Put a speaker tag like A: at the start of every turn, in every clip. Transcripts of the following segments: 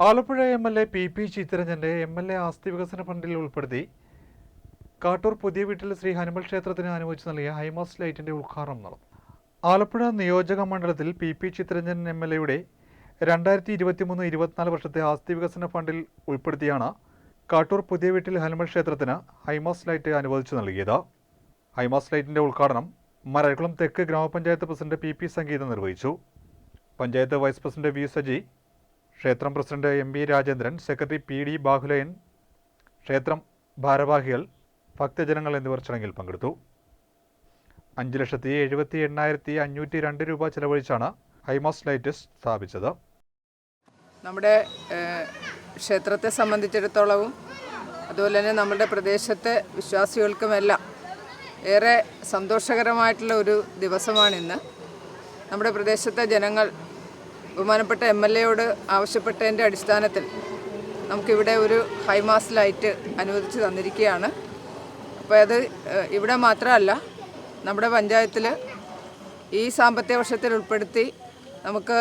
A: Alappuzha M L A P P ചിത്തരഞ്ജന്റെ M L A ആസ്തി വികസന ഫണ്ടിൽ ഉൾപ്പെടുത്തി കാട്ടൂർ പുതിയ വീട്ടിൽ ശ്രീ ഹനുമൽ ക്ഷേത്രത്തിന് അനുവദിച്ചു നൽകിയ ഹൈമാസ് ലൈറ്റിന്റെ ഉദ്ഘാടനം നടന്നു. ആലപ്പുഴ നിയോജക മണ്ഡലത്തിൽ P P Chittaranjan M L എയുടെ രണ്ടായിരത്തി ഇരുപത്തിനാല് വർഷത്തെ ആസ്തി വികസന ഫണ്ടിൽ ഉൾപ്പെടുത്തിയാണ് കാട്ടൂർ പുതിയ വീട്ടിൽ ഹനുമൽ ക്ഷേത്രത്തിന് ഹൈമാസ് ലൈറ്റ് അനുവദിച്ചു നൽകിയത്. ഹൈമാസ് ലൈറ്റിന്റെ ഉദ്ഘാടനം മരക്കുളം തെക്ക് ഗ്രാമപഞ്ചായത്ത് പ്രസിഡന്റ് പി പി സംഗീതം നിർവഹിച്ചു. Panchayat vice president V Saji ക്ഷേത്രം president M V Rajendran secretary P D Bahuleyan ക്ഷേത്രം ഭാരവാഹികൾ ഭക്തജനങ്ങൾ എന്നിവർ ചടങ്ങിൽ പങ്കെടുത്തു. അഞ്ച് ലക്ഷത്തി എഴുപത്തി എണ്ണായിരത്തി അഞ്ഞൂറ്റി രണ്ട് രൂപ ചെലവഴിച്ചാണ് ഹൈമാസ് ലൈറ്റ് സ്ഥാപിച്ചത്.
B: നമ്മുടെ ക്ഷേത്രത്തെ സംബന്ധിച്ചിടത്തോളവും അതുപോലെ തന്നെ നമ്മുടെ പ്രദേശത്തെ വിശ്വാസികൾക്കുമെല്ലാം ഏറെ സന്തോഷകരമായിട്ടുള്ള ഒരു ദിവസമാണിന്ന്. നമ്മുടെ പ്രദേശത്തെ ജനങ്ങൾ ബഹുമാനപ്പെട്ട എം എൽ എയോട് ആവശ്യപ്പെട്ടതിന്റെ അടിസ്ഥാനത്തിൽ നമുക്കിവിടെ ഒരു ഹൈമാസ് ലൈറ്റ് അനുവദിച്ച് തന്നിരിക്കുകയാണ്. അപ്പോൾ അത് ഇവിടെ മാത്രമല്ല നമ്മുടെ പഞ്ചായത്തിൽ ഈ സാമ്പത്തിക വർഷത്തിൽ ഉൾപ്പെടുത്തി നമുക്ക്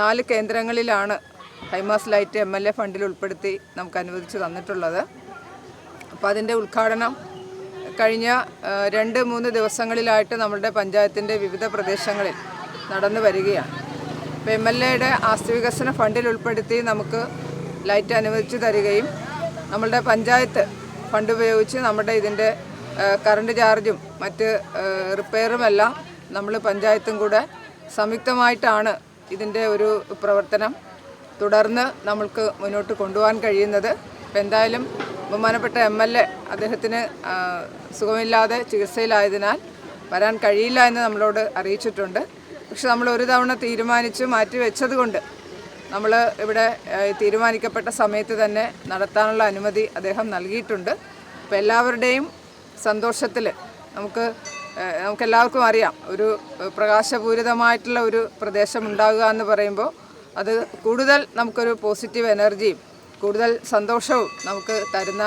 B: നാല് കേന്ദ്രങ്ങളിലാണ് high mast light M L A ഫണ്ടിൽ ഉൾപ്പെടുത്തി നമുക്ക് അനുവദിച്ച് തന്നിട്ടുള്ളത്. അപ്പോൾ അതിന്റെ ഉദ്ഘാടനം കഴിഞ്ഞ രണ്ട് മൂന്ന് ദിവസങ്ങളിലായിട്ട് നമ്മളുടെ പഞ്ചായത്തിന്റെ വിവിധ പ്രദേശങ്ങളിൽ നടന്നു വരികയാണ്. എം എൽ എയുടെ ആസ്തി വികസന ഫണ്ടിൽ ഉൾപ്പെടുത്തി നമുക്ക് ലൈറ്റ് അനുവദിച്ചു തരികയും നമ്മളുടെ പഞ്ചായത്ത് ഫണ്ട് ഉപയോഗിച്ച് നമ്മുടെ ഇതിന്റെ കറണ്ട് ചാർജും മറ്റ് റിപ്പയറും റിപ്പയറുമെല്ലാം നമ്മൾ പഞ്ചായത്തും കൂടെ സംയുക്തമായിട്ടാണ് ഇതിന്റെ ഒരു പ്രവർത്തനം തുടർന്ന് നമ്മൾക്ക് മുന്നോട്ട് കൊണ്ടുപോകാൻ കഴിയുന്നത്. അപ്പം എന്തായാലും ബഹുമാനപ്പെട്ട എം എൽ എ അദ്ദേഹത്തിന് സുഖമില്ലാതെ ചികിത്സയിലായതിനാൽ വരാൻ കഴിയില്ല എന്ന് നമ്മളോട് അറിയിച്ചിട്ടുണ്ട്. പക്ഷെ നമ്മൾ ഒരു തവണ തീരുമാനിച്ച് മാറ്റി വെച്ചതുകൊണ്ട് നമ്മൾ ഇവിടെ തീരുമാനിക്കപ്പെട്ട സമയത്ത് തന്നെ നടത്താനുള്ള അനുമതി അദ്ദേഹം നൽകിയിട്ടുണ്ട്. അപ്പോൾ എല്ലാവരുടെയും സന്തോഷത്തിൽ നമുക്ക് നമുക്കെല്ലാവർക്കും അറിയാം ഒരു പ്രകാശപൂരിതമായിട്ടുള്ള ഒരു പ്രദേശം ഉണ്ടാകുക എന്ന് പറയുമ്പോൾ അത് കൂടുതൽ നമുക്കൊരു പോസിറ്റീവ് എനർജിയും കൂടുതൽ സന്തോഷവും നമുക്ക് തരുന്ന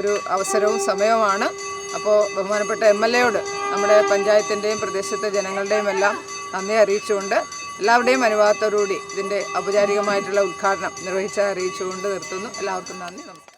B: ഒരു അവസരവും സമയവുമാണ്. അപ്പോൾ ബഹുമാനപ്പെട്ട എം എൽ എയോട് നമ്മുടെ പഞ്ചായത്തിന്റെയും പ്രദേശത്തെ ജനങ്ങളുടെയും എല്ലാം നന്ദി അറിയിച്ചുകൊണ്ട് എല്ലാവരുടെയും അനുവാദത്തോടുകൂടി ഇതിന്റെ ഔപചാരികമായിട്ടുള്ള ഉദ്ഘാടനം നിർവഹിച്ച അറിയിച്ചുകൊണ്ട് നിർത്തുന്നു. എല്ലാവർക്കും നന്ദി. നമസ്കാരം.